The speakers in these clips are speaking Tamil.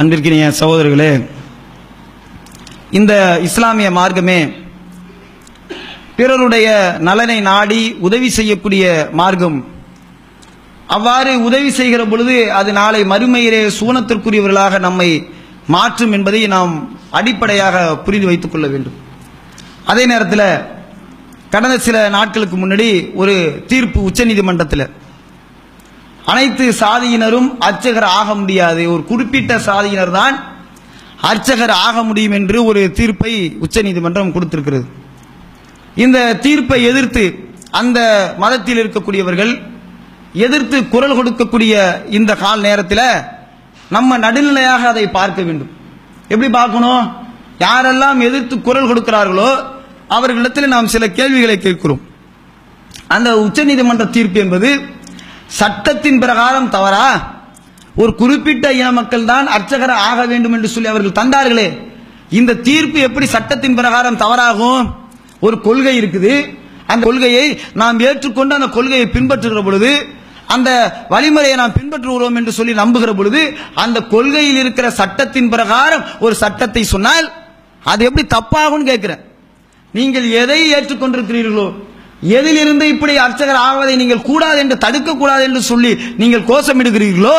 அன்பிற்கினிய சகோதரர்களே இந்த இஸ்லாமிய மார்க்கமே பிறருடைய நலனை நாடி உதவி செய்யக்கூடிய மார்க்கம். அவ்வாறு உதவி செய்கிற பொழுது அது நாளை மறுமையிலே சூனத்திற்குரியவர்களாக நம்மை மாற்றும் என்பதை நாம் அடிப்படையாக புரிந்து வைத்துக் கொள்ள வேண்டும். அதே நேரத்தில் கடந்த சில நாட்களுக்கு முன்னாடி ஒரு தீர்ப்பு உச்சநீதிமன்றத்தில் அனைத்து சாதியினரும் அர்ச்சகர் ஆக முடியாது. ஒரு குறிப்பிட்ட சாதியினர் தான் அர்ச்சகர் ஆக முடியும் என்று ஒரு தீர்ப்பை உச்சநீதிமன்றம் கொடுத்திருக்கிறது. இந்த தீர்ப்பை எதிர்த்து அந்த மதத்தில் இருக்கக்கூடியவர்கள் எதிர்த்து குரல் கொடுக்கக்கூடிய இந்த கால நேரத்தில் நம்ம நடுநிலையாக அதை பார்க்க வேண்டும். எப்படி பார்க்கணும்? யாரெல்லாம் எதிர்த்து குரல் கொடுக்கிறார்களோ அவர்களிடத்தில் நாம் சில கேள்விகளை கேட்கிறோம். அந்த உச்சநீதிமன்ற தீர்ப்பு என்பது சட்டத்தின் பிரகாரம் தவறா? ஒரு குறிப்பிட்ட இன மக்கள் தான் அர்ச்சகர் ஆக வேண்டும் என்று சொல்லி அவர்கள் தந்தார்களே. இந்த தீர்ப்பு எப்படி சட்டத்தின் பிரகாரம் தவறாகும்? ஒரு கொள்கை இருக்குது. அந்த கொள்கையை நாம் ஏற்றுக்கொண்டு அந்த கொள்கையை பின்பற்றுகிற பொழுது அந்த வழிமுறையை நாம் பின்பற்றுகிறோம் என்று சொல்லி நம்புகிற பொழுது அந்த கொள்கையில் இருக்கிற சட்டத்தின் பிரகாரம் ஒரு சட்டத்தை சொன்னால் அது எப்படி தப்பாகும்னு கேட்கிறேன். நீங்கள் எதை ஏற்றுக்கொண்டிருக்கிறீர்களோ எதிலிருந்து இப்படி அர்ச்சகர் ஆவதை நீங்கள் கூடாது என்று தடுக்க கூடாது என்று சொல்லி நீங்கள் கோஷமிடுகிறீர்களோ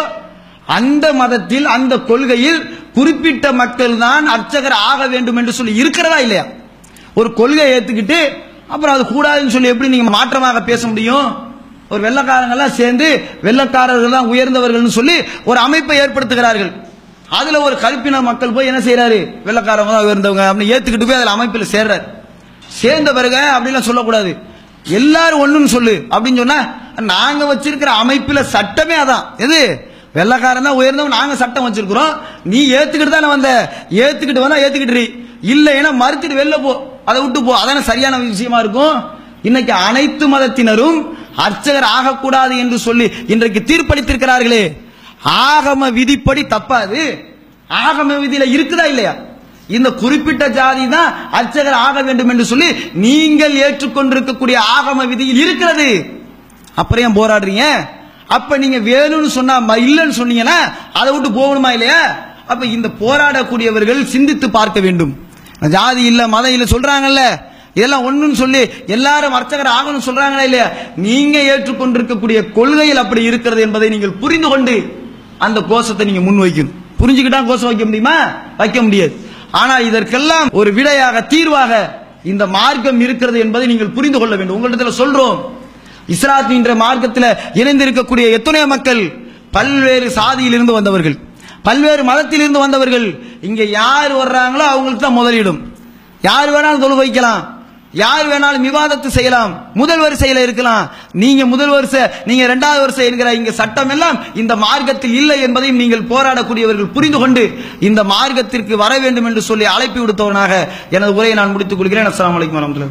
அந்த மதத்தில் அந்த கொள்கையில் குறிப்பிட்ட மக்கள் தான் அர்ச்சகர் ஆக வேண்டும் என்று சொல்லி இருக்கிறதா இல்லையா? ஒரு கொள்கையை ஏத்துக்கிட்டு அப்புறம் அது கூடாதுன்னு சொல்லி எப்படி நீங்க மாற்றமாக பேச முடியும்? ஒரு வெள்ளக்காரங்கெல்லாம் சேர்ந்து வெள்ளக்காரர்கள் தான் உயர்ந்தவர்கள்னு சொல்லி ஒரு அமைப்பை ஏற்படுத்துகிறார்கள். அதுல ஒரு கருப்பின மக்கள் போய் என்ன செய்யறாரு வெள்ளக்காரங்க தான் உயர்ந்தவங்க அப்படின்னு ஏத்துக்கிட்டு போய் அதுல அமைப்பில் சேர்றாரு. சேர்ந்த பிறகு அப்படிலாம் சொல்லக்கூடாது. எல்லாரும் ஒண்ணுன்னு சொல்லு. அப்படின்னு சொன்னா நாங்க வச்சிருக்கிற அமைப்பில் சட்டமே அதான். எது? வெள்ளக்காரன் தான் உயர்ந்தவன் நாங்க சட்டம் வச்சிருக்கிறோம். நீ ஏத்துக்கிட்டு தானே வந்த. ஏத்துக்கிட்டு வந்தா ஏத்துக்கிட்டு இல்லைன்னா மறுத்துட்டு வெளில போ. அதை விட்டு போ. அதான சரியான விஷயமா இருக்கும்? இன்னைக்கு அனைத்து மதத்தினரும் அர்ச்சகர் ஆகக்கூடாது என்று சொல்லி இன்றைக்கு தீர்ப்பளித்திருக்கிறார்களே. ஆகம விதிப்படி தப்பாது. ஆகம விதியில இருக்குதா இல்லையா? இந்த குறிப்பிட்ட ஜாதி தான் அர்ச்சகர் ஆக வேண்டும் என்று சொல்லி நீங்கள் ஏற்றுக்கொண்டிருக்கக்கூடிய ஆகம விதியில் இருக்கிறது. அப்புறம் ஏன் போராடுறீங்க? அப்ப நீங்க வேணும்னு சொன்னா இல்லைன்னு சொன்னீங்கன்னா அதை விட்டு போகணுமா இல்லையா? அப்ப இந்த போராடக்கூடியவர்கள் சிந்தித்து பார்க்க வேண்டும். ஜாதி இல்ல மதம் இல்ல சொல்றாங்கல்ல. இதெல்லாம் ஒண்ணுன்னு சொல்லி எல்லாரும் அர்ச்சகர் ஆகணும்னு சொல்றாங்களா இல்லையா? நீங்க ஏற்றுக்கொண்டிருக்கக்கூடிய கொள்கையில் அப்படி இருக்கிறது என்பதை நீங்கள் புரிந்து கொண்டு அந்த கோஷத்தை நீங்க முன் வைக்கணும் புரிஞ்சுக்கிட்டா கோஷம் வைக்க முடியுமா? வைக்க முடியாது. ஆனால் இதற்கெல்லாம் ஒரு விடையாக தீர்வாக இந்த மார்க்கம் இருக்கிறது என்பதை நீங்கள் புரிந்து கொள்ள வேண்டும். உங்களிடத்தில் சொல்றோம் இஸ்லாத் என்ற மார்க்கத்தில் இணைந்திருக்கக்கூடிய எத்தனையோ மக்கள் பல்வேறு சாதியிலிருந்து வந்தவர்கள் பல்வேறு மதத்திலிருந்து வந்தவர்கள் இங்கே யார் வர்றாங்களோ அவங்களுக்கு தான் முதலிடும். யார் வேணாலும் தொழு வைக்கலாம் யார் வேணாலும் விவாதத்தை செய்யலாம். முதல் வரிசையில் இருக்கலாம். நீங்க முதல் வரிசை நீங்க இரண்டாவது வரிசை என்கிற இங்க சட்டம் எல்லாம் இந்த மார்க்கத்தில் இல்லை என்பதையும் நீங்கள் போராடக்கூடியவர்கள் புரிந்து கொண்டு இந்த மார்க்கத்திற்கு வர வேண்டும் என்று சொல்லி அழைப்பி விடுத்தவனாக எனது உரையை நான் முடித்துக் கொள்கிறேன். அஸ்லாம் வலைக்கம் வரமத்துல